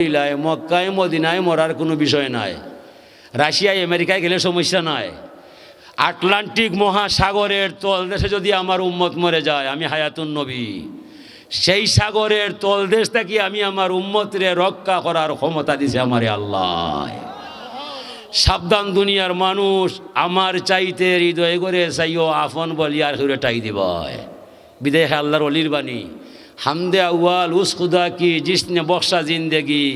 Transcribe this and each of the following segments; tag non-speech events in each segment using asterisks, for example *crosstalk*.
ইলায়, মক্কায়, মদিনায় মরার কোনো বিষয় নাই। রাশিয়ায়, আমেরিকায় গেলে সমস্যা নাই। আটলান্টিক মহাসাগরের তলদেশে যদি আমার উম্মত মরে যায়, আমি হায়াতুন নবী। সেই সাগরের তলদেশ থেকে আমি আমার উম্মতরে রক্ষা করার ক্ষমতা দিছে আমারে আল্লাহ। সাবধান দুনিয়ার মানুষ, আমার চাইতে হৃদয় করে চাইও, আফন বলিয়ার সুরে টাই দিব বিদেহে আল্লাহর অলির বাণী। হামদে আউয়াল, উস খুদা কি, জিসনে বক্সা জিন্দেগি।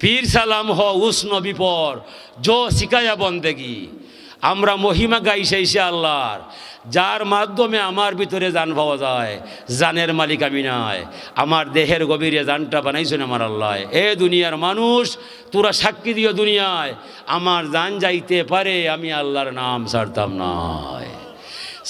পীর সালাম হ উস নবী পর, জো শিকায়া বন্দেগি। আমরা মহিমা গাই সেই সে আল্লাহর, যার মাধ্যমে আমার ভিতরে জান পাওয়া যায় জানের মালিক আমি নাই। আমার দেহের গভীরে জানটা বানাইছেন আমার আল্লাহ। এ দুনিয়ার মানুষ, তোরা সাক্ষী দিও দুনিয়ায়, আমার জান যাইতে পারে, আমি আল্লাহর নাম ছাড়তাম নয়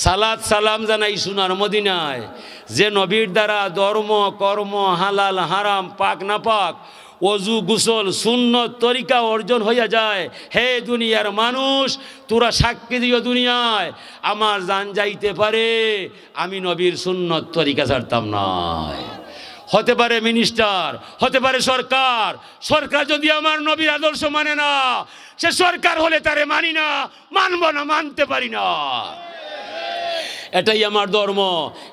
সালাদ সালাম জানাই সোনার মদিনায় যে নবীর দ্বারা ধর্ম, কর্ম, হালাল, হারাম, পাক না পাক অজু, গুসল শূন্য তরিকা অর্জন হইয়া যায়। হে দুনিয়ার মানুষ, তোরা সাক্ষী দিও দুনিয়ায়। আমার জান যাইতে পারে, আমি নবীর শূন্য তরিকা ছাড়তাম নয় হতে পারে মিনিস্টার, হতে পারে সরকার। সরকার যদি আমার নবীর আদর্শ মানে না, সে সরকার হলে তারে মানি না, মানব না, মানতে পারি না। এটাই আমার ধর্ম,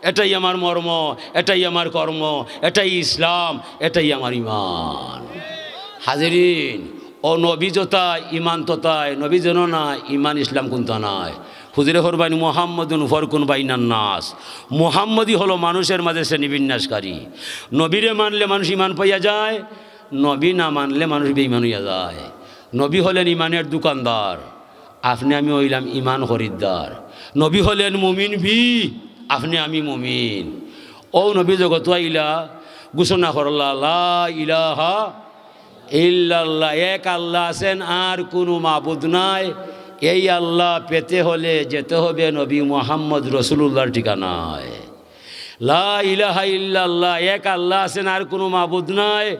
এটাই আমার মর্ম, এটাই আমার কর্ম, এটাই ইসলাম, এটাই আমার ইমান হাজিরিন, ও নবী যতায় ইমান ততায় নবী যেন না ইমান ইসলাম কোনটা নাই। হুজুরে হরবাইন মোহাম্মদুন ফরকুন বাইনান নাস। মোহাম্মদই হলো মানুষের মাঝে শ্রেণি বিন্যাসকারী নবীরে মানলে মানুষ ইমান পাইয়া যায়, নবী না মানলে মানুষ বেইমান হইয়া যায়। নবী হলেন ইমানের দোকানদার। আপনি, আমি হইলাম ইমান খরিদ্দার। নবী হলেন মুমিন ভি, আপনি আমি মুমিন। ও নবী জগত আইলা, ঘোষণা করলা, লা ইলাহা ইল্লাল্লাহ, এক আল্লাহ আছেন, আর কোনো মাবুদ নাই। এই আল্লাহ পেতে হলে যেতে হবে নবী মোহাম্মদ রসুল্লাহর ঠিকানায়। লা ইলাহা ইল্লাল্লাহ, এক আল্লাহ আছেন, আর কোনো মাবুদ নাই।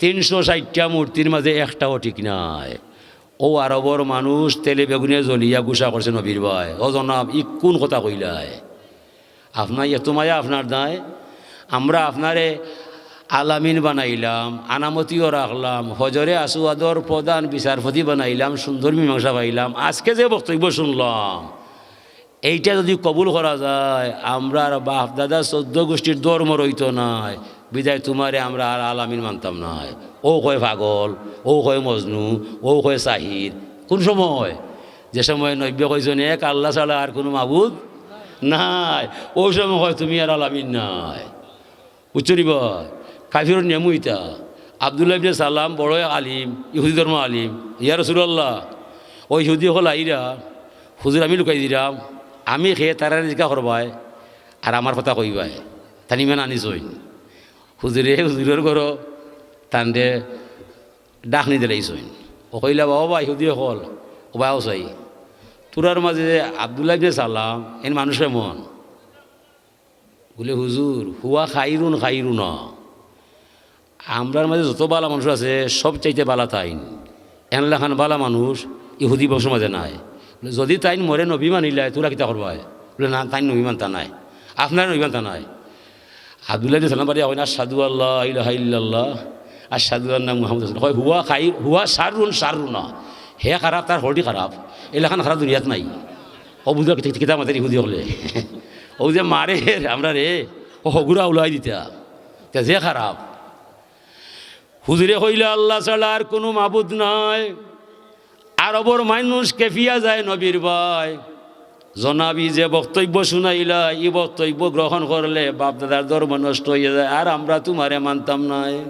তিনশো ষাটটা মূর্তির মাঝে একটাও ঠিক নাই। ও আরবর মানুষ তেলে বেগুনে জ্বলিয়া গুসা করছে নবীর ভাই। ও জনাব, ই কোন কথা কইলায় আপনার এত মায়া আপনার দায় আমরা আপনারে আলামিন বানাইলাম, আনামতিও রাখলাম, হজরে আসুয়াদর প্রধান বিচারপতি বানাইলাম, সুন্দর মীমাংসা পাইলাম, আজকে যে বক্তব্য শুনলাম, এইটা যদি কবুল করা যায় আমরা বাপ দাদা চোদ্দ গোষ্ঠীর ধর্ম রইত নাই। বিদায় তোমারে আমরা আর আলামিন মানতাম নাই ও কয় পাগল, ও কয় মজনু, ও কয় সাহিদ। কোন সময়? যে সময় নব্য কয়জন এক, আল্লাহ ছাড়া আর কোনো মাবুদ নাই। ওই সময় হয় তুমি আর আলামিন নাই। উচ্চরিব কাফির নেমুইতা। আবদুল্লাহ ইবনে সালাম বড় আলিম, ইহুদি ধর্ম আলিম। ইয়া রসুল্লাহ ওই ইহুদি হল আইরা, হুজুর আমি লুকাই দিলাম। আমি খেয়ে তারা জিকা করবাই আর আমার কথা কইবাই তানি ইমান আনিছই হুজুরে, হুজুরের ঘর ডাক নি দিলাইছই ও কইলা, বাবা ইহুদি হল ও বাও চাই তোরার মাঝে যে আবদুল্লাহ ইবনে সালাম, এন মানুষের মন। বলে, হুজুর, হুয়া খাইরুন খাইরু না আমরার মাঝে যত বালা মানুষ আছে, সব চাইতে বালা তাইন। এনলাখান বালা মানুষ ইহুদি বংশ মাঝে নাই। যদি তাইন মরে নবী মানিলাই তোরা কিতা করবাই? বলে, না, তাইন নবী মানতা নাই। আপনার নবী মানতা নাই। আবদুল্লাহ সালাম বাড়ি হয় না সাধু আল্লাহ ইলাহা ইল্লাল্লাহ, আর সাধু আল্লাহ মুহাম্মদ হয় হুয়া খাই হুয়া সারুন সারু না হে খারাপ, তার হলটি খারাপ। এলাকান খারাপ দুনিয়াত নাই। বুঝা কিতাব মাতের ইহুদি হলে। ও যে মারে আমরা রে। ও হগুরা উলাই দিতা। তা যে খারাপ। হুজুরে হইলে আল্লাহ ছাড়া আর কোনো মাবুদ নাই। আরবর মানুষ কেফিয়া যায় নবীর ভাই। জনাবি যে বক্তব্য শুনাইলা, ই বক্তব্য গ্রহণ করলে বাপ দাদার ধর্ম নষ্ট হয়ে যায়, আর আমরা তোমারে মানতাম নাই।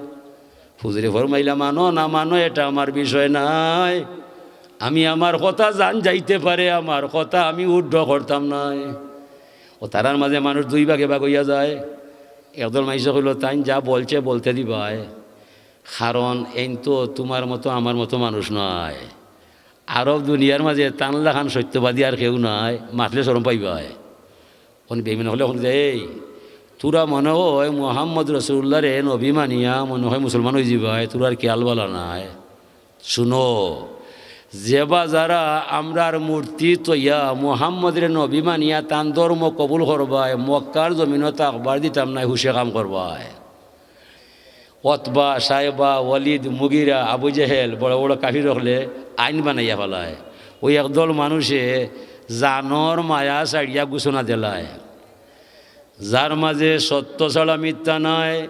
হুজুরে ফরমাইলা, মানো না, মানো, এটা আমার বিষয় নাই। আমি আমার কথা জান যাইতে পারে, আমার কথা আমি উদ্ধ করতাম নাই। ও তারার মাঝে মানুষ দুই ভাগে ভাগ হইয়া যায়। একদল মাইসে হইল তাই যা বলছে, বলতে দিবাই। কারণ এই তো তোমার মতো, আমার মতো মানুষ নয়। আরব দুনিয়ার মাঝে তানলা খান সত্যবাদী আর কেউ নাই, মাতলে সরম পাইবাই কোন বেমিন হলে কোন এই, তোরা মনে হয় মোহাম্মদ রসুল্লাহ রে অভিমানিয়া মনে হয় মুসলমান হয়ে যাবাই তোর আর খেয়াল বলা নাই। শুনো যেবা যারা আমরার মূর্তি তৈয়া মোহাম্মদের নবী মানিয়া তান ধর্ম কবুল করবায়, মক্কার জমিনত আকবার দিতাম নাই হুসে কাম করবায়। অতবা সাহেবা, ওয়ালিদ, মুগিরা, আবু জেহেল, বড় বড় কাফির হলে আইন বানাইয়া ফেলায়। ওই একদল মানুষে জানর মায়া সাইডিয়া ঘোষণা দিলায়। যার মাঝে সত্য ছাড়া মিথ্যা নয়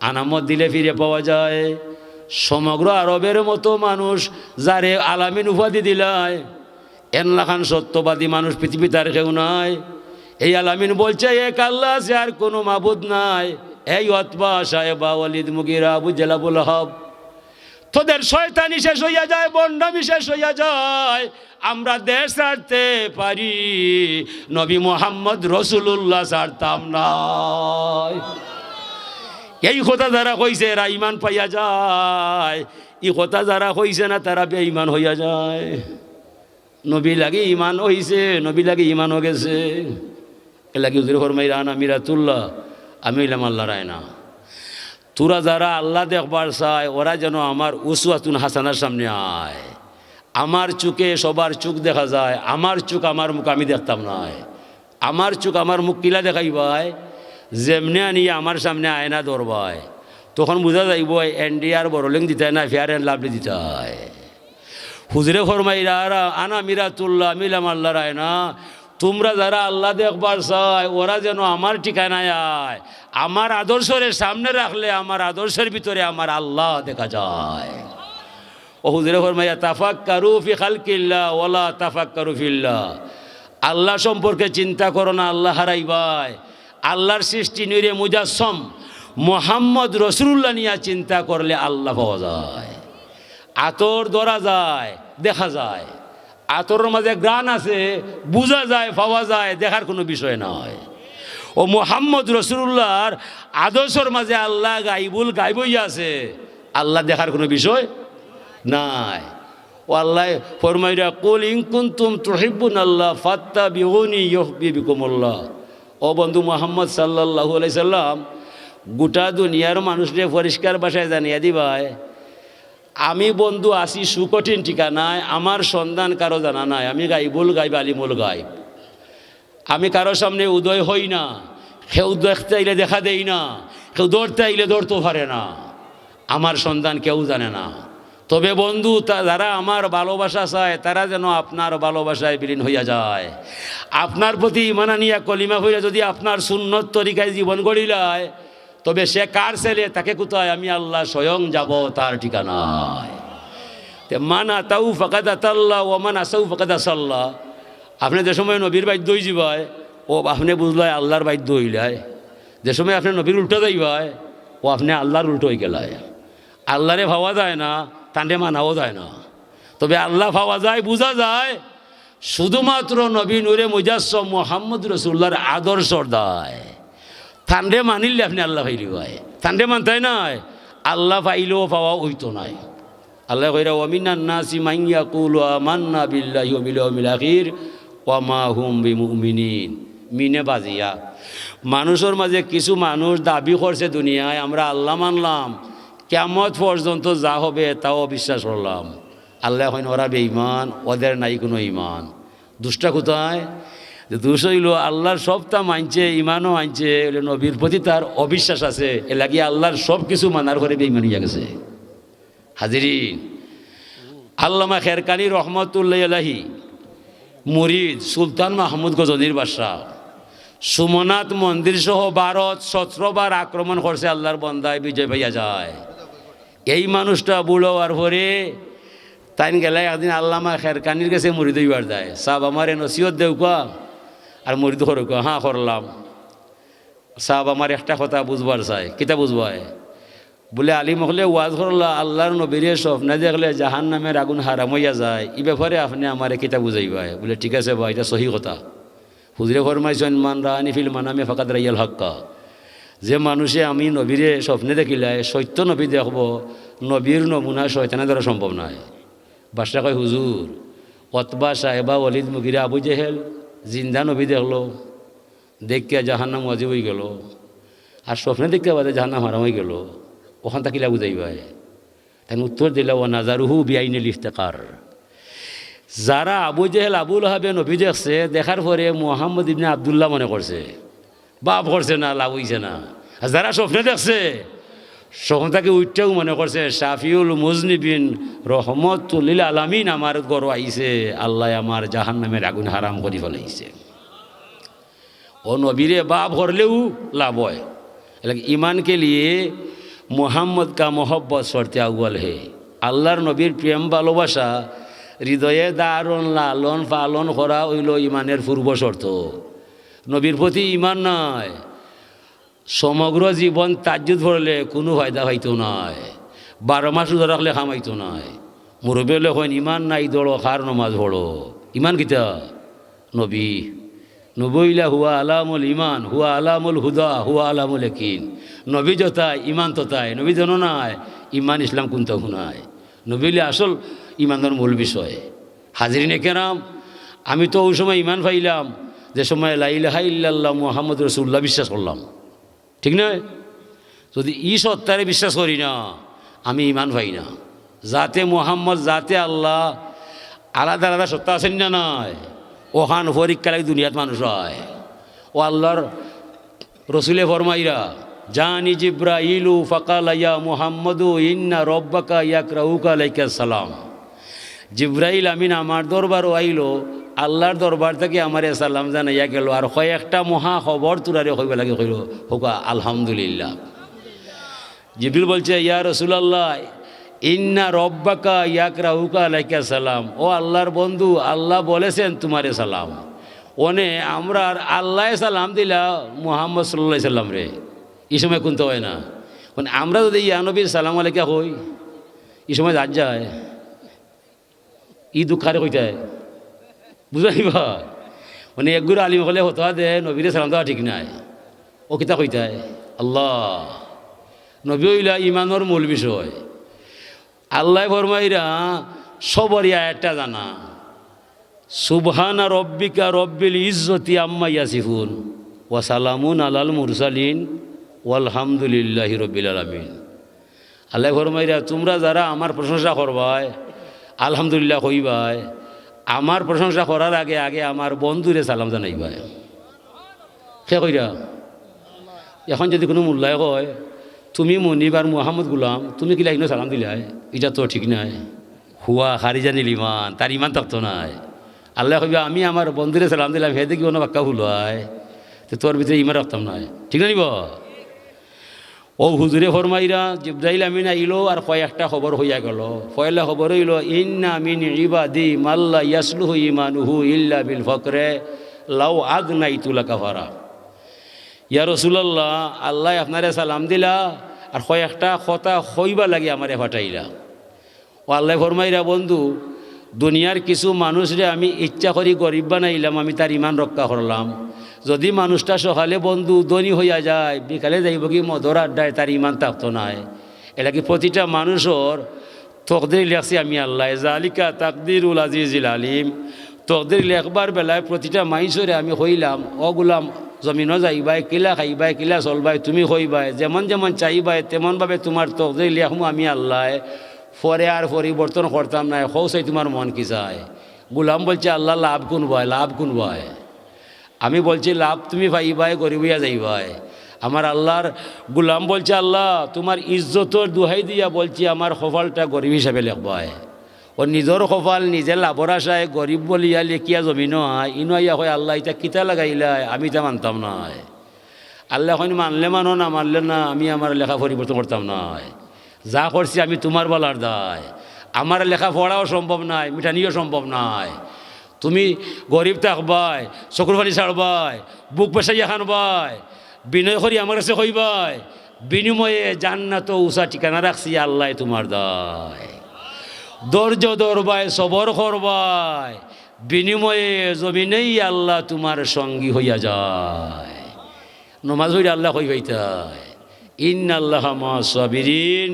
আনামত দিলে ফিরে পাওয়া যায়। সমগ্র আরবের মতো মানুষ যারে আলামিন উপাধি দিলায়। এনলাখান সত্যবাদী মানুষ পৃথিবীতে আর কেউ নাই। এই আলামিন বলছে এক আল্লাহ আছে আর কোনো মাবুদ নাই। এই অতবা সাহেবা ওয়ালিদ মুগিরা, আবু জেলাবুল হব তোদের শয়তানি শেষ হইয়া যায়, বন্ডামি শেষ হইয়া যায়। আমরা দেশ ছাড়তে পারি, নবী মোহাম্মদ রসুল্লাহ ছাড়তাম না। এই কথা যারা কইছে, এরা ইমান পাইয়া যায়। ই কথা যারা কইছে না, তারা বেঈমান হইয়া যায়। নবী লাগে ইমান হইছে, নবী লাগে ইমান হয়ে গেছে। এ লাগে হুজুর ফরমাই রানা মিরাতুল্লাহ, আমি হইলাম আল্লাহ রায়না তোরা যারা আল্লাহ দেখবার চায়, ওরা যেন আমার উসুয়াতুন হাসানার সামনে আয়। আমার চোখে সবার চোখ দেখা যায়, আমার চোখ আমার মুখ আমি দেখতাম নয় আমার চোখ আমার মুখ কিলা দেখাইবাই যেমনি আনি আমার সামনে আয়না ধরবায়। তখন বোঝা যাইব এনডিআর বড়লিং দিতে না, ফেয়ার অ্যান্ড লাভলি দিতে হয় হুজরে ফরমাইরা আনা মিরাতুল্লাহ, মিলাম আল্লাহ রায় না তোমরা যারা আল্লাহ দেখবার চায়, ওরা যেন আমার ঠিকানায় আয়। আমার আদর্শের সামনে রাখলে আমার আদর্শের ভিতরে আমার আল্লাহ দেখা যায়। ও ফরমাইয়া তাফাক কারু ফি খালকিল্লা ওলা তাফাক কারু ফিল্লা আল্লাহ সম্পর্কে চিন্তা করো না, আল্লাহ হারাইবাই আল্লাহর সৃষ্টি নিরে মুজাসম। মোহাম্মদ রসুল্লাহ নিয়ে চিন্তা করলে আল্লাহ পাওয়া যায়। আতর ধরা যায়, দেখা যায়। আতরের মাঝে গ্রান আছে, বোঝা যায়, পাওয়া যায়, দেখার কোনো বিষয় নয়। ও মোহাম্মদ রসুল্লাহর আদর্শর মাঝে আল্লাহ গাইবুল গাইবই আছে, আল্লাহ দেখার কোনো বিষয় নাই। ও আল্লাহ ফরমাইরা কুল ইনকুন্তুম তুহিব্বুন আল্লাহ ফাত্তা বিউনি ইহবিবিকুমুল্লাহ ও বন্ধু মোহাম্মদ সাল্লাল্লাহু আলাইহি সাল্লাম, গোটা দুনিয়ার মানুষরে পরিষ্কার ভাষায় জানিয়ে দিবায় আমি বন্ধু আসি সুকঠিন ঠিকানায়, আমার সন্ধান কারও জানা নাই। আমি গাইবুল গাইব আলিমুল গাইব আমি কারও সামনে উদয় হই না। কেউ দেখতে আইলে দেখা দেই না। কেউ দৌড়তে আইলে দৌড়তেও পারে না। আমার সন্ধান কেউ জানে না। তবে বন্ধু যারা আমার ভালোবাসা চায়, তারা যেন আপনার ভালোবাসায় বিলীন হইয়া যায়। আপনার প্রতি ইমানা নিয়া কলিমা হইয়া যদি আপনার সুন্নত তরিকায় জীবন গড়িলায় তবে সে কার ছেলে? তাকে কোথায়? আমি আল্লাহ স্বয়ং যাব তার ঠিকানায়। মানা তাও ফাকাদ আতাল্লাহ ও মান আসাউ ফাকাদ আসাল্লাহ আপনি যে সময় নবীর বাইদ্য যাবায় ও আপনি বুঝলায় আল্লাহর বাইদ্য হইলায় যে সময় আপনি নবীর উল্টো যাইবায় ও আপনি আল্লাহর উল্টো হয়ে গেলায় আল্লাহরে ভাবা যায় না তান্ডে মানাও যায় না। তবে আল্লাহ ভাবা যায়, বোঝা যায়, শুধুমাত্র নবী নূরে মুজাসম মোহাম্মদ রসুল্লাহর আদর্শর দায়। থান্ডে মানিলে আপনি আল্লাহ ভাইলি ভাই থান্ডে মানতাই নাই? আল্লাহ পাইলেও পাওয়া হইতো নাই। আল্লাহ কইরা ওয়ামিনান নাসি মাইয়া কুল মান্না বিল্লাহি ওমিল ওমিল আখির ওয়ামা হুম বিমুমিনিন। মিনে বাজিয়া। মানুষের মাঝে কিছু মানুষ দাবি করছে দুনিয়ায়, আমরা আল্লাহ মানলাম। কেমত পর্যন্ত যা হবে তাও অবিশ্বাস করলাম। আল্লাহ হয় ওরা বেঈমান, ওদের নাই কোনো ইমান দুষ্টা কোথায়? দুষ হইল, আল্লাহর সবটা মানছে ইমানও এলে নবীর প্রতি তার অবিশ্বাস আছে। এ লাগি আল্লাহর সব কিছু মানার করে বেইমানি গেছে। হাজিরিন, আল্লামা খেরকানি রহমতুল্লাহ মুরিদ সুলতান মাহমুদ গজনির বাদশাহ, সুমনাথ মন্দির সহ ভারত সতেরোবার আক্রমণ করছে আল্লাহর বন্দায় বিজয় পাইয়া যায়। এই মানুষটা বুড়ো পরে তাইন গেলে একদিন আল্লামা খেরকানির কাছে মুড়ি দইবার যায়। সাব আমার এ নসিহত দেউকা আর মুড়ি ধরো হ্যাঁ করলাম সাব আমার একটা কথা বুঝবার চাই। কিতা বুঝবায়? বলে আলী মহলে ওয়াজ করলা আল্লাহর নবীরে স্বপ্নে দেখলে জাহান নামের আগুন হারাম হইয়া যায়। এই ব্যাপারে আপনি আমার কিতা বুঝাইবাই বলে, ঠিক আছে বা এটা সহি কথা। হুজরে ফরমাইছেন, মান রাহানি ফিল মানামে ফাঁকাত রাইয়াল হক্কা। যে মানুষে আমি নবীরে স্বপ্নে দেখিলাই সত্য নবী দেখব, নবীর নমুনা শয়তানে ধরা সম্ভব নয় বাদশা কয়, হুজুর, অতবা সাহেবা অলিদ মুগিরে আবু জেহেল জিন্দা নবী দেখল, দেখিয়া জাহান্নাম ওয়াজিব হয়ে গেল, আর স্বপ্নে দেখতে বাদে জাহান্নাম হারাম হয়ে গেল, ওখান থাকিলা বুঝাইবাই তাই উত্তর দিলা ও নাজারুহু বিআইনিল ইফতেকার। যারা আবু জেহেল আবুল হাবে নবী দেখছে, দেখার পরে মোহাম্মদ ইবনে আবদুল্লাহ মনে করছে, বাপ করছে না, লাভ হইছে না। আর যারা স্বপ্নে দেখছে সহনতাকে উঠতেও মনে করছে, শাফিউল মুজনিবিন রহমতুল্লিল আলামিন আমার গর আইছে, আল্লাহ আমার জাহান নামের আগুন হারাম করি ফেলাইছে। ও নবীরে বাপ ভরলেও লাভ হয়। ইমানকে লিয়ে মোহাম্মদ কা মোহব্বত শর্তে আগুয়াল হে। আল্লাহর নবীর প্রেম, ভালোবাসা, হৃদয়ে দারণ লালন পালন করা হইল ইমানের পূর্ব শর্ত। নবীর প্রতি ইমান নয় সমগ্র জীবন তাজ্জুদ ভরলে কোনো ফায়দা হইতো নয় বারো মাস উদা রাখলে খামাইতো নয় মুরব্বী হলে হয় ইমান নাই দড়ো খার নমাজ ভরো ইমান কিতা? নবী। নবইলা হুয়া আলামুল ইমান হুয়া আলামুল হুদা, হুয়া আলামুল একিন নবী যতায় ইমান ততায় নবী জন নাই ইমান ইসলাম কুন্ত হুনায় নবীলে আসল ইমানের মূল বিষয়। হাজিরিনে কেরাম, আমি তো ওই সময় ইমান পাইলাম, যে সময় লাইলাহা ইল্লাল্লাহ মোহাম্মদ রসুল্লাহ বিশ্বাস করলাম। ঠিক নয়? যদি ই সত্তারে বিশ্বাস করি না, আমি ইমান পাই না। যাতে মোহাম্মদ যাতে আল্লাহ, আলাদা আলাদা সত্তা আছেন না নয় ওখান পরীক্ষা লাগে দুনিয়াত মানুষ হয়। ও আল্লাহর রসুলে ফরমাইরা, জানি জিব্রা ইলু ফকালাইয়া মুহাম্মদু, ইন্না রব্বাকা ইয়াক রাউকা আলাইকা সালাম। জিব্রাইল আমিন আমার দরবার আইলো আল্লাহর দরবার থেকে আমার সালাম জানাইয়া গেল, আর কয়েকটা মহা খবর তুরারে হইব লাগে কইল। হোক, আলহামদুলিল্লাহ। জিবরিল বলছে, ইয়া রসুলাল্লাহ, ইন্না রব্বাকা ইয়াক রাহুকা আলাইকা সালাম। ও আল্লাহর বন্ধু, আল্লাহ বলেছেন তোমারে সালাম। ওনে আমরা আর আল্লাহ সালাম দিলা মোহাম্মদ সাল্লাহ সাল্লাম রে। এই সময় কোনতে হয় না। মানে আমরা যদি ইয়ানবীর সালাম আলাইকা হই এই সময় যার যায়। ই দুঃখারে কইতে বুঝাই ভাই মানে একগুলো আলিম হলে হতো দে, নবীরে সালাম দেওয়া ঠিক নাই। ও কিতা কইতে আল্লাহ, নবী হইলা ইমানোর মূল বিষয়। আল্লাহ ফরমাইরা, সবরই একটা জানা। সুবহানা রব্বিকা রব্বিল ইজ্জতি আম্মা ইয়াসিফুন ওয়াসালামুন আলাল মুরসালিন ওয়ালহামদুলিল্লাহি রব্বিল আলামিন। আল্লাহ ফরমাইরা, তোমরা যারা আমার প্রশংসা করবাই আলহামদুলিল্লাহ কইবাই আমার প্রশংসা করার আগে আগে আমার বন্ধুরে সালাম জানাইবাই সে কইরা, এখন যদি কোনো মূল্যায় কয়, তুমি মনিব আর মোহাম্মদ গুলাম, তুমি কিলা ইনো সালাম দিলাই? এটা তো ঠিক নাই। হুয়া হারি জানিল ইমান, তার ইমান থাকতো নাই। আল্লাহ কইবা, আমি আমার বন্ধুরে সালাম দিলাম, হে দেখি অন্য বাক্কা তো তোর ভিতরে ইমান রাখতাম নাই। ঠিক না নিব ও হুজুরে ফরমাইরা, জিব্রাইল আমিন আইলো আর কয়েকটা খবর হইয়া গেল। পয়লা খবর হইল, ইন্না মিন ইবাদি মাল্লা ইয়াসলুহু ইমানুহু ইল্লা বিল ফকরে, লাউ আগ নাই তুলা কাফারা ইয়া রসুলাল্লাহ, আল্লাহ আপনারে সালাম দিলা আর কয়েকটা কথা হইবা লাগে আমারে ফাটাইলা। ও আল্লাহ ফরমাইরা, বন্ধু দুনিয়ার কিছু মানুষরে আমি ইচ্ছা করি গরিব বানাইলাম, আমি তার ইমান রক্ষা করলাম। যদি মানুষটা সকালে বন্ধু ধনী হইয়া যায়, বিকালে যাইব কি মদর আড্ডায়, তার ইমান থাকতো নাই এটা কি প্রতিটা মানুষের? তকদির লেখছি আমি আল্লাহ। জালিকা তাকদির উল আজিজিল আলিম। তকদির লেখবার বেলায় প্রতিটা মাইসরে আমি হইলাম অগুলাম জমিনও যাইবাই, কিলা খাইবাই, কিলা চলবাই, তুমি কইবাই যেমন যেমন চাইবাই, তেমনভাবে তোমার তকদির লেখমু আমি আল্লাহ। পরে আর পরিবর্তন করতাম না হৌসাই তোমার মন কি চায়? গুলাম বলছে, আল্লাহ লাভ কোন বয়? লাভ কোন বয়? আমি বলছি, লাভ তুমি পাইবাই গরিবিয়া যাইবাই আমার আল্লাহর গুলাম বলছে, আল্লাহ, তোমার ইজ্জতর দুহাই দিয়া বলছি, আমার সফলটা গরিব হিসাবে লেখবাই ও নিজের কপাল নিজে লাভর আশায় গরিব বলিয়া লেখিয়া জমিন হয় ইনো আইয়া হয় আল্লাহ এটা কিতা লাগাইলাই, আমি তা মানতাম নয় আল্লাহ এখন মানলে মানো, না মানলে না, আমি আমার লেখা পরিবর্তন করতাম নয় যা করছি আমি তোমার বলার দায়। আমার লেখা পড়াও সম্ভব নাই, মিঠানিও সম্ভব নাই। তুমি গরিব থাকবাই, চকুর পানি ছাড়বাই, বুক পেশাইয়া খানবাই, বিনয় করি আমার কাছে কইবাই, বিনিময়ে জান্নাত উষা ঠিকানা রাখছি আল্লাহ তোমার দায়। ধৈর্য ধরবাই, সবর করবাই, বিনিময়ে জমিনেই আল্লাহ তোমার সঙ্গী হইয়া যায়। নমাজ হইলে আল্লাহ হইবাইতায় ইন আল্লাহ সাবিরিন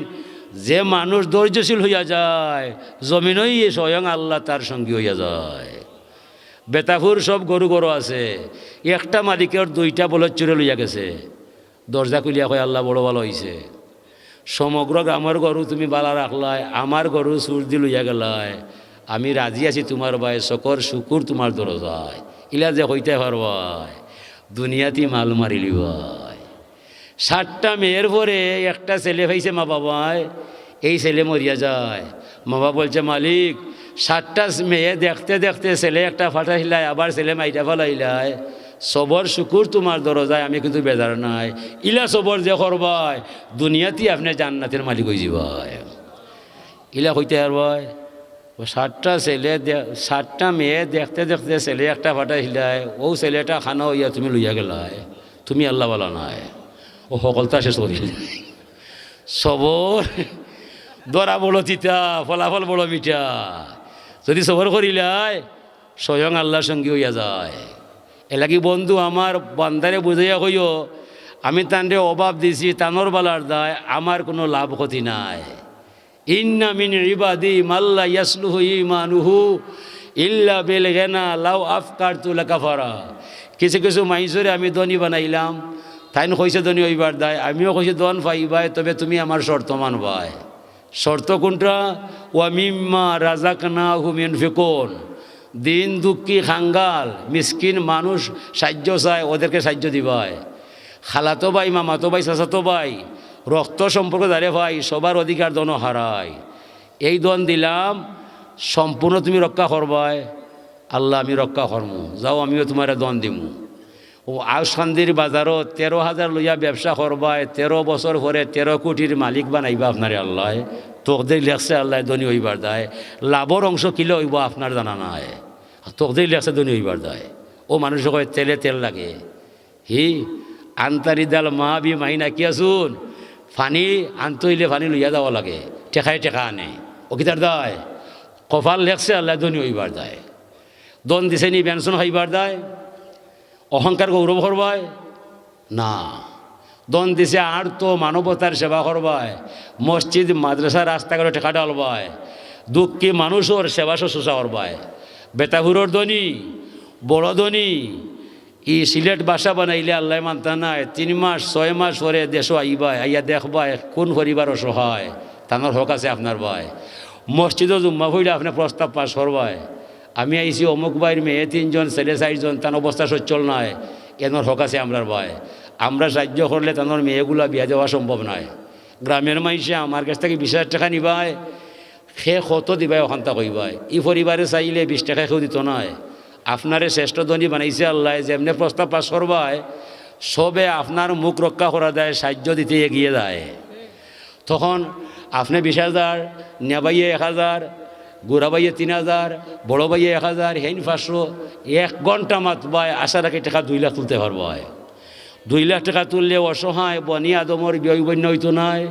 যে মানুষ ধৈর্যশীল হইয়া যায়, জমিনই স্বয়ং আল্লাহ তার সঙ্গী হইয়া যায়। বেতাফুর সব গরু গরু আছে, একটা মালিকের দুইটা বলত চুরে লইয়া গেছে। দরজা খুলিয়া কয়, আল্লাহ বড় ভালো হয়েছে সমগ্র গ্রামের গরু তুমি বালা রাখলাই, আমার গরু সুর দি লইয়া গেলাই। আমি রাজি আছি তোমার ভাই সকর শুকুর তোমার দরজায়। ইলা যে হইতে পারবাই। দুনিয়াতি মাল মারিলি ভাই। ষাটটা মেয়ের পরে একটা ছেলে হয়েছে মা বাবায়, এই ছেলে মরিয়া যায়। মা বাবা বলছে, মালিক ষাটটা মেয়ে দেখতে দেখতে ছেলে একটা ফাটাইলায়, আবার ছেলে মাইটা ফেলাইলায়। সবর শুকুর তোমার দরজায়, আমি কিন্তু বেজার নাই। ইলা সবর যে করবায়, দুনিয়াতেই আপনি জান্নাতের মালিক হয়ে যাবায়। ইলা হইতে ভাই, ও ষাটটা ছেলে ষাটটা মেয়ে দেখতে দেখতে ছেলে একটা ফাটাইলায়, ও ছেলেটা খানা হইয়া তুমি লইয়া গেলায়। তুমি আল্লাহ বলা নাই। ও সকলতা শেষ করিল সবর, দরা বড় তিতা, ফলাফল বড় মিঠা। যদি সবর করিলাই স্বয়ং আল্লাহর সঙ্গে হইয়া যায়। এলাকি বন্ধু আমার বান্দারে বুঝাইয়া কইও, আমি তানরে অভাব দিছি, তানোর বালার দায়, আমার কোনো লাভ ক্ষতি নাই। ইন্না ইবাদি মাল্লা ইয়াসলুহু ইমানুহু ইল্লা বেল গেনা, লাউ আফকার তুলা কাফারা কিছু কিছু মাইসরে আমি ধনী বানাইলাম তাইন কইছে ধনী হইবার দায়, আমিও কইছে দন পাইবাই তবে তুমি আমার শর্ত মানবাই শর্ত কোনটা? ওয়ামিম্মা রাজাকনা হুমিন ফিকোন দিন দুঃখী খাঙ্গাল, মিসকিন মানুষ সাহায্য চায়, ওদেরকে সাহায্য দিবায়। খালাতো ভাই, মামাতো ভাই, চাচাতো ভাই, রক্ত সম্পর্ক দাঁড়িয়ে ভাই, সবার অধিকার দন হারায়। এই দন দিলাম, সম্পূর্ণ তুমি রক্ষা করবায়। আল্লাহ আমি রক্ষা করমু। যাও, আমিও তোমার দন দিমু। ও আউসকান্দির বাজারত তেরো হাজার লইয়া ব্যবসা করবায়, তেরো বছর পরে তেরো কোটির মালিক বানাইবা আপনারে আল্লাহ। তোকদের লেখছে আল্লাহ ধনী হইবার দেয়। লাভর অংশ কিলে হইব আপনার জানা নাই। তোকদের লেখছে ধনী হইবার দেয়। ও মানুষ কয়, তেলে তেল লাগে। হি আন্তারি দাল মা বি মাইনা কি আসুন ফানি আনতে হইলে ফানি লইয়া যাওয়া লাগে। টেকায় টেকা আনে। ও কি তার দায়? কপাল লেখছে আল্লাহ ধনী হইবার দেয়। দন দিছে নি, পেনশন হইবার দেয়। অহংকার গৌরব করবায় না। দন দিছে আর তো মানবতার সেবা করবায় মসজিদ, মাদ্রাসা, রাস্তাঘাটে টেকা ডালবায় দুঃখী মানুষের সেবা শুশ্রূষা করবায় বেতাহুরর ধনী বড় ধনী ই সিলেট বাসা বানাইলে আল্লাহ মানতা নাই। তিন মাস, ছয় মাস পরে দেশও আইবায় আইয়া দেখবায় কোন পরিবার অসহায় তানোর হক আছে আপনার ভাই। মসজিদও জুম্মা হইলে আপনি প্রস্তাব পাশ করবায় আমি আইছি অমুক বাইর মেয়ে, তিনজন ছেলে, চারজন, তার অবস্থা সচ্ছল নয়। এনর হক আছে আমরার ভয়। আমরা সাহায্য করলে তানোর মেয়েগুলা বিয়া দেওয়া সম্ভব নয়। গ্রামের মাইসে আমার কাছ থেকে বিশ টাকা নিবায়। সে কত দিবাই অশান্তা কইবাই ই পরিবারে চাইলে বিশ টাকা কেউ দিত নয়। আপনারে শ্রেষ্ঠ ধনী বানাইছে আল্লাহ, যেমনি প্রস্তাব পাশ করবায়, সবে আপনার মুখ রক্ষা করা দেয়, সাহায্য দিতে এগিয়ে যায়। তখন আপনি বিশ হাজার, নেবাইয়ে এক হাজার গোড়া বাইয়ে তিন হাজার বড় বাইয়ে এক হাজার হেন পাঁচশো, এক ঘণ্টা মাতবায় আশা রাখি টাকা দুই লাখ তুলতে পারব দুই লাখ টাকা তুললে অসহায়, বনি আদমর ব্যয় বন্য হইতো নাই।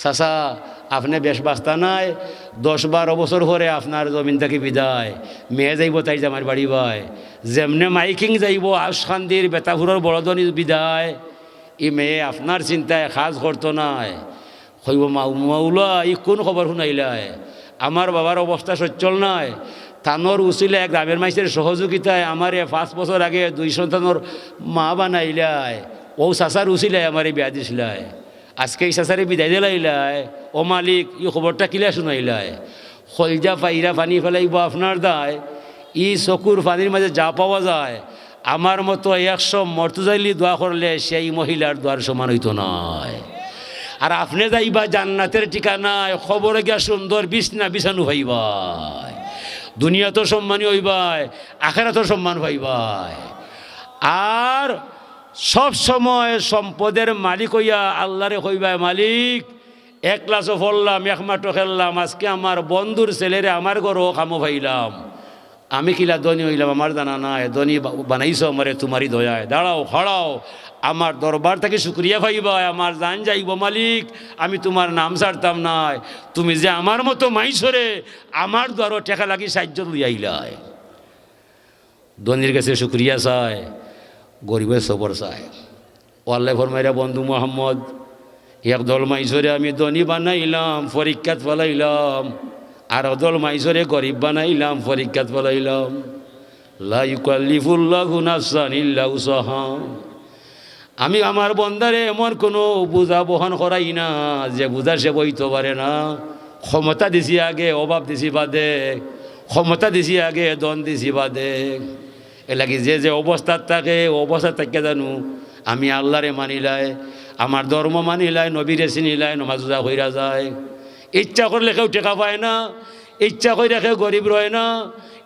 চাচা, আপনি বেশ বাস্তা নাই। দশ বারো বছর পরে আপনার জমিন থেকে বিদায়। মেয়ে যাইব তাই জামার বাড়ি বাই যেমনে মাইকিং যাইব আউসখান্দির বেতাভুরের বড়দনি বিদায়। ই মেয়ে আপনার চিন্তায় সাজ করতো নাই। হইব মাউলা ই কোন খবর শুনাইলাই আমার বাবার অবস্থা সচ্ছল নাই তানোর উচিলে গ্রামের মাইসের সহযোগিতায় আমার এ পাঁচ বছর আগে দুই সন্তানোর মা বানাইলাই। ও চাচার উচিলে আমার বিয়া দিছিলাই। আজকে এই চাচারে বিদায় দিলাইলাই। ও মালিক, ই খবরটা কিলা শুনাইলাই। খলজা পাইরা পানি ফেলাইব আপনার দায়। ই চকুর পানির মাঝে যা পাওয়া যায়। আমার মতো একশো মর্তুজাইলি দোয়া করলে সেই মহিলার দোয়ার সমান হইতো নয়। আর আপনি যাইবা জান্নাতের ঠিকানায়, খবরে গিয়া সুন্দর বিছনা বিছানু ভাইবাই দুনিয়া তো সম্মানী হইবাই আখেরা তো সম্মান ভাইবাই আর সব সময় সম্পদের মালিক হইয়া আল্লাহরে হইবাই মালিক। এক ক্লাসও পড়লাম এক খেললাম, আজকে আমার বন্ধুর ছেলেরে আমার ঘরও খামো ভাইলাম। আমি কিলা ধনী হইলাম, আমার জানা নাই, ধনী বানাইছ আমারে, তোমারই দয়ায় দাঁড়াও খড়াও আমার দরবার থেকে শুক্রিয়া ভাইবাই আমার জান যাইব মালিক, আমি তোমার নাম ছাড়তাম নাই। তুমি যে আমার মতো মাইসরে, আমার দ্বারও টেকা লাগি সাহায্য লইয়াইলাই ধনির কাছে শুক্রিয়া চায় গরিবের সবর চায় ওয়াল্লাই ফরমাইরা, বন্ধু মোহাম্মদ একদল মাইসরে আমি ধনী বানাইলাম পরীক্ষাত ফলাইলাম। আর অদল মাইসরে গরিব বানাইলাম পরীক্ষাত ফলাইলাম আমি আমার বন্দারে এমন কোনো বোঝা বহন করাই না, যে বোঝা সে বইতে পারে না। ক্ষমতা দিছি আগে, অভাব দিছি বাদে। ক্ষমতা দিছি আগে দন দিছি বাদে। এ লাগি যে যে অবস্থার থাকে অবস্থা থাকে জানো, আমি আল্লাহরে মানিলাই আমার ধর্ম মানিলাই নবীরে চিনিলাই নমাজুজা কইরা যায়। ইচ্ছা করলে কেউ টেকা পায় না, ইচ্ছা করে কেউ গরিব রয় না,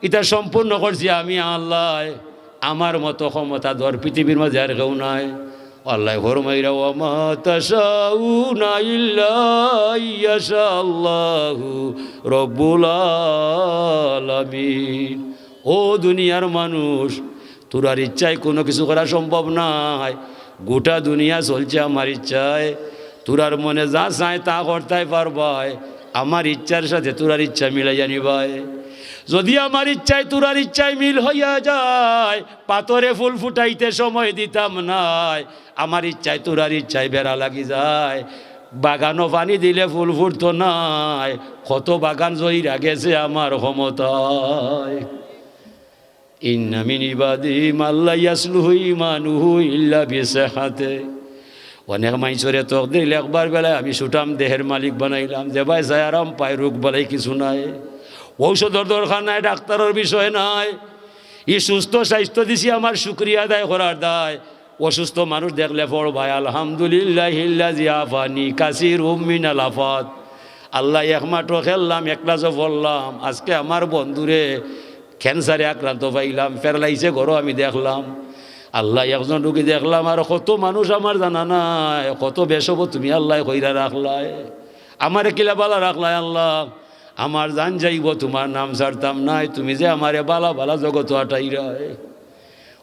এটা সম্পূর্ণ করছি আমি আল্লাহ। আমার মতো ক্ষমতা ধর পৃথিবীর মাঝে আর কেউ নাই। আল্লাহ তাশাউনা ইল্লা ইয়াশাআল্লাহু রব্বুল আলামিন। ও দুনিয়ার মানুষ, তোর আর ইচ্ছায় কোনো কিছু করা সম্ভব নয় গোটা দুনিয়া চলছে আমার ইচ্ছায়। তোর আর মনে যা চায় তা করতে পারবাই। আমার ইচ্ছার সাথে তোর ইচ্ছা মিলাইয়া নিবাই যদি আমার ইচ্ছায় তোরার ইচ্ছায় মিল হইয়া যায় পাতরে ফুল ফুটাইতে সময় দিতাম নাই। আমার ইচ্ছায় তোরার ইচ্ছায় বেড়া লাগি যায়। বাগানও পানি দিলে ফুল ফুটতো নাই। কত বাগান জয়ীরা গেছে আমার ক্ষমতায়। ইন্নামিন ইবাদি মাল্লা ইয়াসলুহু ইমানুহু ইল্লা বিসাহাতে। অনেক মাইসরে তক দিলে, একবার বেলায় আমি ছুটাম দেহের মালিক বানাইলাম, যে ভাই যায় আরাম পায় রোগ বলাই কিছু নাই। ঔষধের দরকার নাই, ডাক্তারের বিষয় নাই। ই সুস্থ স্বাস্থ্য দিছি আমার শুক্রিয়া আদায় করার দায়। অসুস্থ মানুষ দেখলে পড় ভাই আলহামদুলিল্লাহ হিল্লা জিয়াফানি কাসির উম্মিন আলাফাত আল্লাহ একমাত্র খেললাম একলাসও পড়লাম আজকে আমার বন্ধুরে ক্যান্সারে আক্রান্ত পাইলাম প্যারালাইসে ঘরও আমি দেখলাম। আল্লাহ একজন রুগী দেখলাম আর কত মানুষ আমার জানা নাই, কত বেসব তুমি আল্লাহ কইরা রাখলাই। আমার কিলা বালা রাখলাই আল্লাহ? আমার জান যাইব, তোমার নাম ছাড়তাম নাই, তুমি যে আমারে বালা বালা জগত আটাইরায়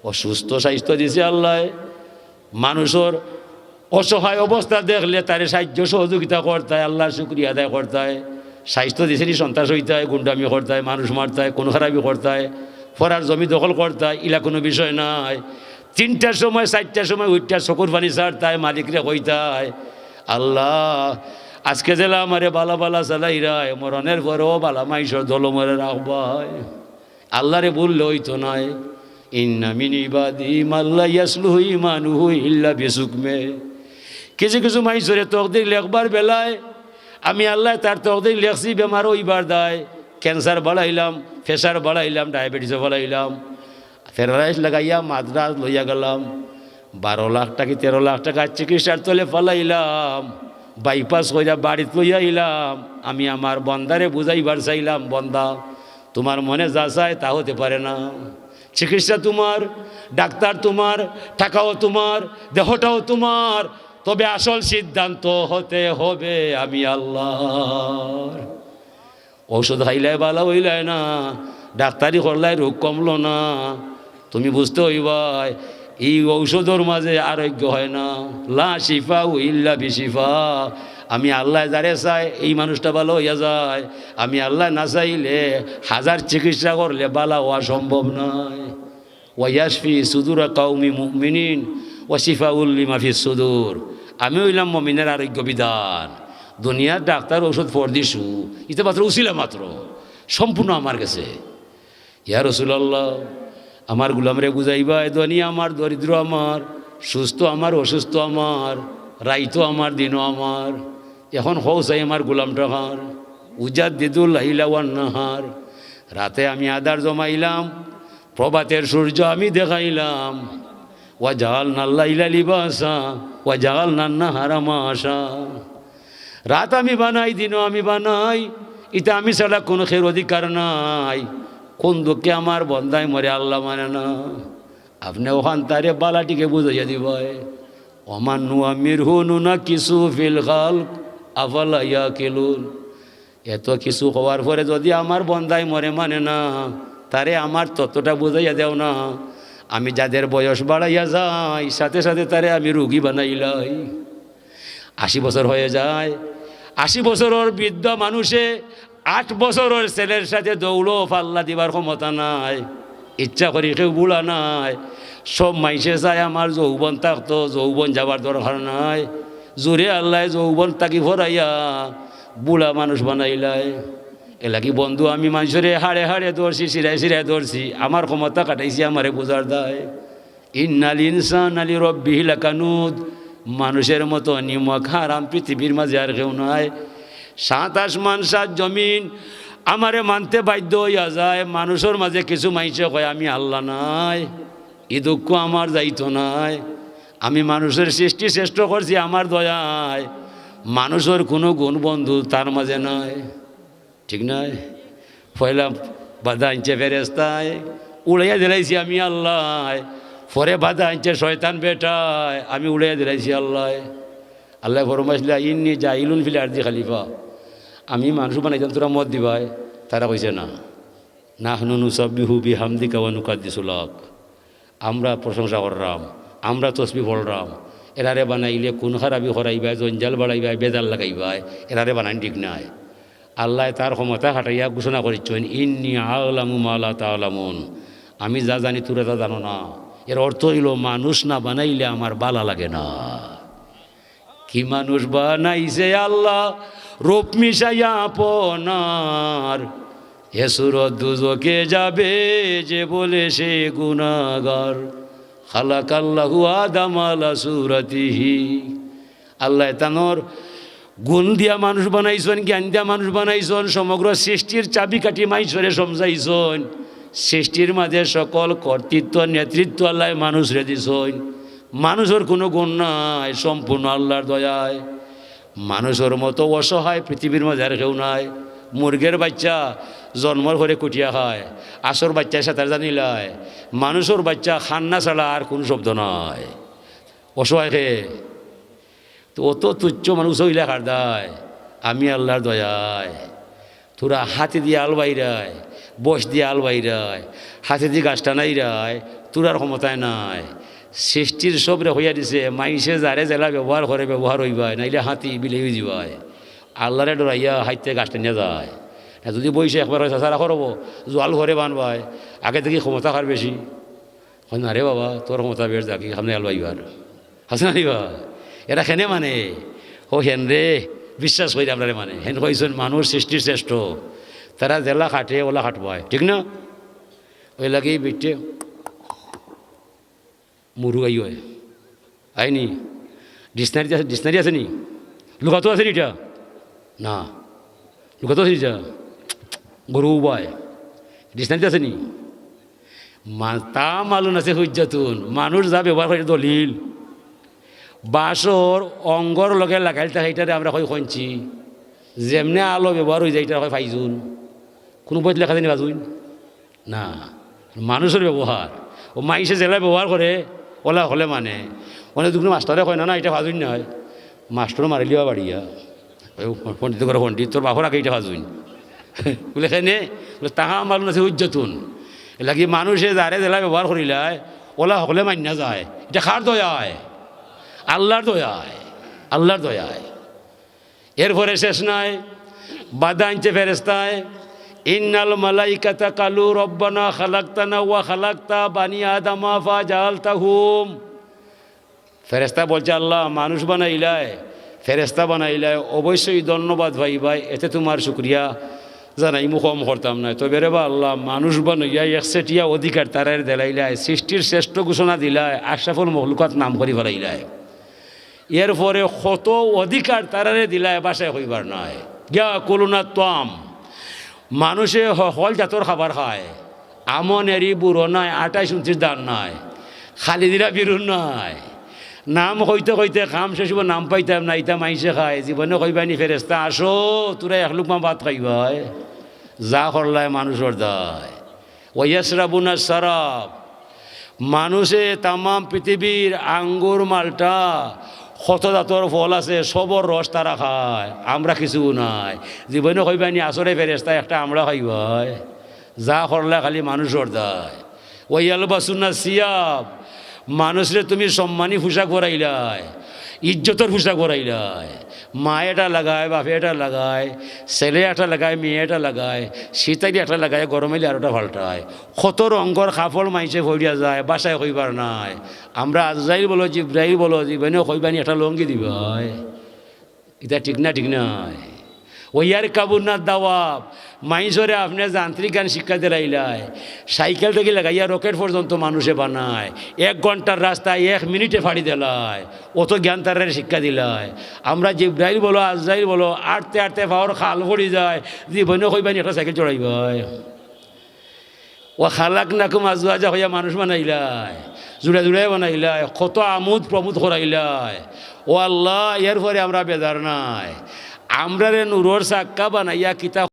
অসুস্থ স্বাস্থ্য দিছে আল্লাহ। মানুষের অসহায় অবস্থা দেখলে তারে সাহায্য সহযোগিতা করতায় আল্লাহ শুক্রিয়া আদায় করতায়। স্বাস্থ্য দিছে নি সন্ত্রাস হইতায়, গুন্ডামি করতায়, মানুষ মারতায় কোনো খারাপি করতায়, ফরার জমি দখল করতায়, ইলা কোনো বিষয় নাই। তিনটার সময়, চারটার সময় উঠটা চকুর পানি ছাড়তায় মালিকরে কইতায় আল্লাহ, আজকে জেলা আমারে বালা বালা চালাইরায় মরণের পরেও বালা মাইসর দলমরে রাখবায় আল্লাহরে বললে হইতো নাই। কিছু কিছু মাইসরে তকদির লেখবার বেলায়, আমি আল্লাহ তার তকদির লেখছি বেমার ওইবার দায়। Cancer বাড়াইলাম pressure বাড়াইলাম, ডায়াবেটিসও বাড়াইলাম। ফেরারাইস লাগাইয়া মাদ্রাস লইয়া গেলাম। বারো লাখ টাকা তেরো লাখ টাকা চিকিৎসার তলে ফলাইলাম। বাইপাস কইরা বাড়িতে লইয়া আইলাম। আমি আমার বন্দারে বুঝাইবার চাইলাম, বন্দা, তোমার মনে যা চায় তা হতে পারে না। চিকিৎসা তোমার, ডাক্তার তোমার, টাকাও তোমার, দেহটাও তোমার। তবে আসল সিদ্ধান্ত হতে হবে আমি আল্লাহর। ঔষধ খাইলাই বালা হইলাই না, ডাক্তারি করলাই রোগ কমলো না। তুমি বুঝতে হইবাই এই ঔষধর মাঝে আরোগ্য হয় না। লা শিফা উইল্লা বিশিফা। আমি আল্লাহ যারে চাই, এই মানুষটা ভালো হইয়া যায়। আমি আল্লাহ না চাইলে হাজার চিকিৎসা করলে বালা হওয়া সম্ভব নয়। ওয়াসফি সুদুর কাউমি মুমিনিন ওয়াসিফা উল্লি মাফি সুদূর। আমি হইলাম মমিনের আরোগ্য বিধান। দুনিয়ার ডাক্তার ওষুধ ফর দিছু ইতে মাত্র উচিলা মাত্র, সম্পূর্ণ আমার কাছে। ইয়া রসুলাল্লাহ আমার গুলামরে বুঝাইবা ধনী আমার, দরিদ্র আমার, সুস্থ আমার, অসুস্থ আমার রাইতো আমার, দিনও আমার, এখন হৌসাই আমার গুলাম টাকার উজাদ দিদুল আহিলাওয়ান নাহার, রাতে আমি আদার জমাইলাম, প্রভাতের সূর্য আমি দেখাইলাম, ওয়া জাগাল নাল্লাইলা লিবাসা, ওয়া জাগাল নান্না হারামা আসা রাত আমি বানাই, দিনও আমি বানাই এটা আমি ছাড়া কোনো খের অধিকার নাই কোন দুঃখে আমার বন্ধায় মরে আল্লাহ মানে না। আপনি ওখান তারে বালাটিকে বুঝাইয়া দিবাই অমান নুয়া মির হুনু না কিছু ফিল খাল আফালা ইয়া কেলুন। এত কিছু হওয়ার পরে যদি আমার বন্ধায় মরে মানে না, তারে আমার ততটা বুঝাইয়া দেও না। আমি যাদের বয়স বাড়াইয়া যাই, সাথে সাথে তারে আমি রুগী বানাইলাই আশি বছর হয়ে যায়, আশি বছরের বৃদ্ধ মানুষে আট বছরের ছেলের সাথে দৌড়ো পাল্লা দিবার ক্ষমতা নাই। ইচ্ছা করি কেউ বুড়া নাই। সব মাইসে চায় আমার যৌবন থাকতো, যৌবন যাবার দরকার নাই। জোরে আল্লাহ যৌবন তাকি ভরাইয়া বুড়া মানুষ বানাইলাই। এলাকি বন্ধু, আমি মানুষরে হাড়ে হাড়ে ধরছি সিরাই সিরাই ধরছি। আমার ক্ষমতা কাটাইছি, আমারে বোঝার দায়। ইন্নাল ইনসান আলী রব্বিহিলা কানুদ মানুষের মতো নিমক, হারাম পৃথিবীর মাঝে আর কেউ নয় সাত আসমান সাত জমিন। আমারে মানতে বাধ্য হইয়া যায়। মানুষের মাঝে কিছু মাইছে কয়, আমি আল্লাহ নাই। ই দুঃখ আমার যাইতো নাই। আমি মানুষের সৃষ্টি শ্রেষ্ঠ করছি আমার দয়ায়। মানুষের কোনো গুণ বন্ধু তার মাঝে নয় ঠিক নয় পয়লা বাধা আনছে ফেরেস্তায় উড়াইয়া দিলাইছি আমি আল্লাহ। পরে বাধা আনছে শয়তান বেটায়। আমি উড়াইয়া দিলাইছি আল্লাহ। আল্লাহ ফরমাইছিল ইন্নি যা ইলুন ফিলে আর দি খালিফা। আমি মানুষ বানাইতাম তোরা মত দিবাই, তারা কইছে না। না হনু সব বিহু বিহামদি কাওয়া নুকাদ্দিসুলক আমরা প্রশংসা করলাম আমরা তসবি পড়লাম এরারে বানাইলে কোন খারাপি হরাইবাই, জঞ্জাল বাড়াইবাই, বেজাল লাগাইবাই, এরারে বানাই ঠিক নাই। আল্লাহ তার ক্ষমতা হাঁটাইয়া ঘোষণা করিচ্ছেন, ইন্নি আলামু মালা তালামুন। আমি যা জানি তোরা তা জানো না। এর অর্থ হইল, মানুষ না বানাইলে আমার বালা লাগে না। কি মানুষ বানাইছে আল্লাহ? রূপ মিশাইয়া আপনার এসুর দুজকে যাবে যে বলে সে গুনাগার খালাক আল্লাহু আদাম আলা সুরতিহি। আল্লাহ তানোর গুণ দিয়া মানুষ বানাইছেন, জ্ঞান দিয়া মানুষ বানাইছেন, সমগ্র সৃষ্টির চাবিকাঠি মাইছরে সমঝাইছেন। সৃষ্টির মাঝে সকল কর্তৃত্ব, নেতৃত্ব আল্লাহ মানুষ রে দিছেন। মানুষের কোনো গুণ নাই, সম্পূর্ণ আল্লাহর দয়ায়। মানুষের মতো অসহায়, পৃথিবীর মাঝে আর কেউ নাই। মুরগের বাচ্চা জন্মর ঘরে কুটিয়া খায় আসর বাচ্চা সাঁতার জানি লয়। মানুষের বাচ্চা খান্না ছাড়া আর কোনো শব্দ নয় অসহায় খে তো অত তুচ্ছ মানুষ হইলে হার দায়। আমি আল্লাহর দয়ায়। তোরা হাতে দিয়ে আল বাইরায় বস দিয়ে আল বাইরায়। হাতে দিয়ে গাছটা নাই রায়। তোরার ক্ষমতায় নাই। সৃষ্টির সবরে হইয়া দিছে মাইসে যারে জেলা ব্যবহার করে ব্যবহার হইবায় নাইলে হাতি বিলে হয়ে যাবায় আল্লাহরে ডরাইয়া হাইতে গাছটা নিয়ে যায়। যদি বইসে একবার হয়েছে সারা করব জল ঘরে বানবায় আগে থেকে ক্ষমতা কার বেশি হয় না রে বাবা তোর ক্ষমতা বেশ যাকি সামনে আলবাইবার হাসে না নিবা এরা খেনে মানে। ও হেন রে বিশ্বাস করি আপনারে মানে। হেন কইছেন মানুষ সৃষ্টির শ্রেষ্ঠ তারা জেলা খাটে ওলা খাটবায় ঠিক না? ওই লাগেই বিটে মুরু আই হয় আইনি ডিকশনারি ডিকশনারি আছে নি? লুকাতো আছে নি এটা না। লুকাতো আছে নি এটা গরু উবায় ডিকশনারিতে আছে নি? তা মালুন আছে হুজ্জাতুন মানুষ যা ব্যবহার করে দলিল। বাঁশর অঙ্গর লগে লাগাইল থাকে এইটারে আমরা হয় খঞ্চি যেমনে আলো ব্যবহার হয়ে যায় এটা হয় ফাইজুন। কোনো বইতে লেখা জানি বাজুন না। মানুষের ব্যবহার ও মাইসে জেলা ব্যবহার করে ওলা হলে মানে। অনেক দুগুলো মাস্টারে কয়, না না এটা ভাজুন নয় মাস্টারও মারিলিও বাড়িয়া পণ্ডিত করে পণ্ডিত তোর বাপর আগে এটা ভাজুন। *laughs* বলে সেনে বলে, তাহা মালুন আছে উজ্জতুন। লাগি মানুষে যারে জেলা ব্যবহার করিলায় ওলা হলে মান্যা যায়। এটা খার দয়ায় আল্লাহর দয়ায় আল্লাহর দয়ায় এরপরে শেষ নয় বাদা আনছে ফেরেস্তায় ইন্নাল মালাইকাতা কালু রব্বানা খালাক্তানা ওয়া খালাক্তা বানি আদামা ফা জালতা হুম ফেরেস্তা বলছে, আল্লাহ, মানুষ বানাইলায় ফেরেস্তা বানাইলায়, অবশ্যই ধন্যবাদ ভাই ভাই, এতে তোমার শুক্রিয়া জানাই মুখম করতাম না। তবে রে বা আল্লাহ, মানুষ বানাইয়া একচেটিয়া অধিকার তারার দেলাইলায়, সৃষ্টির শ্রেষ্ঠ ঘোষণা দিলায়, আশরাফুল মহলুকাত নাম করি ফেলাইলায়। এরপরে কত অধিকার তারারে দিলায়, বাসায় হইবার নয় গিয়া করুণা তম মানুষে হল জাতর খাবার খায়। আমন এরি বুড়ো নয় আঠাইশ উনত্রিশ দান নয় খালি দিলা বিরুন নয় নাম হইতে হইতে খাম শেষ হইব, নাম পাইতাম না ইতা মাইসে খায়। জীবনে কইবানি ফেরেস্তা আসো তোরা এক লুকমা ভাত খাইবাই যা করলায় মানুষের দায় ওয়াসরাবুনা সারাব। মানুষে তামাম পৃথিবীর আঙ্গুর মালটা কত জাতর ফল আছে, সবর রস তারা খায়, আমরা কিছু নাই। জীবনে হইবানি আসরে ফেরেস্তা একটা আমরা খাইবাই। যা করলে খালি মানুষর দায়। ওই আলবাসুন্না সিয়াব মানুষরে তুমি সম্মানী পোশাক করাইলাই ইজ্জতর পোশাক লয় মা এটা লাগায় বাপে এটা লাগায় ছেলে এটা লাগায় মেয়ে এটা লাগায় শীতারি এটা লাগায় গরমেলে আর একটা ভালটায় কত রঙর কাপড় মাইছে ভরিয়া যায়, বাসায় হইবার নাই। আমরা আজাইল বলো, জিব্রাইল বলো জীবনে হইবানি এটা লঙ্গি দিবায় এটা ঠিক না, ঠিক নয় ওইয়ার কাবুর না দাওয়াব। মাইসরে আপনি যান্ত্রিক গান শিক্ষা দিলাইলায় সাইকেল থেকে লাগাইয়া রকেট পর্যন্ত মানুষে বানায়, এক ঘণ্টার রাস্তায় এক মিনিটে ফাড়ি দিলায় অত জ্ঞান তারের শিক্ষা দিলায় আমরা জিব্রাইল বলো, আজরাইল বলো, আটতে আটতে পাওয়ার খাল পড়ি যায়, জীবনে কইবানি একটা সাইকেল চড়াইবাই। ও খালাক নাকুম আজুয়াজা হইয়া মানুষ বানাইলাই, জুড়ে জুড়ে বানাইলাই, কত আমোদ প্রমোদ করাইলাই। ও আল্লাহ এর পরে আমরা বেজার নাই। আমরা রে নুরোর সাক্কা বানাইয়া কিতা